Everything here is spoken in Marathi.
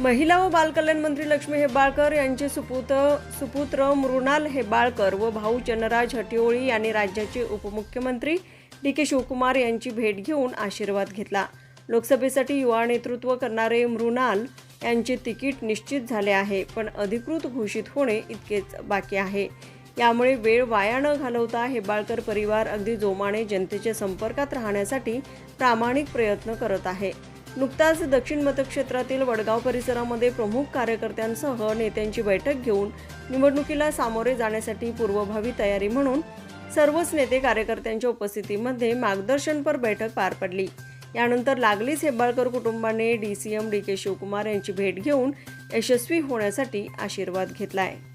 महिला व बालकल्याण मंत्री लक्ष्मी हेबाळकर यांचे सुपुत सुपुत्र मृणाल हेबाळकर व भाऊ चनराज हटिओळी यांनी राज्याचे उपमुख्यमंत्री डी के शिवकुमार यांची भेट घेऊन आशीर्वाद घेतला. लोकसभेसाठी युवा नेतृत्व करणारे मृणाल यांचे तिकीट निश्चित झाले आहे पण अधिकृत घोषित होणे इतकेच बाकी आहे. यामुळे वेळ वाया न घालवता हेबाळकर परिवार अगदी जोमाने जनतेच्या संपर्कात राहण्यासाठी प्रामाणिक प्रयत्न करत आहे. नुकताच दक्षिण मतक्षेत्रातील वडगाव परिसरामध्ये प्रमुख कार्यकर्त्यांसह नेत्यांची बैठक घेऊन निवडणुकीला सामोरे जाण्यासाठी पूर्वभावी तयारी म्हणून सर्वच नेते कार्यकर्त्यांच्या उपस्थितीमध्ये मार्गदर्शनपर बैठक पार पडली. यानंतर लागलीच हेब्बाळकर कुटुंबाने D C M D K Shivakumar यांची भेट घेऊन यशस्वी होण्यासाठी आशीर्वाद घेतला आहे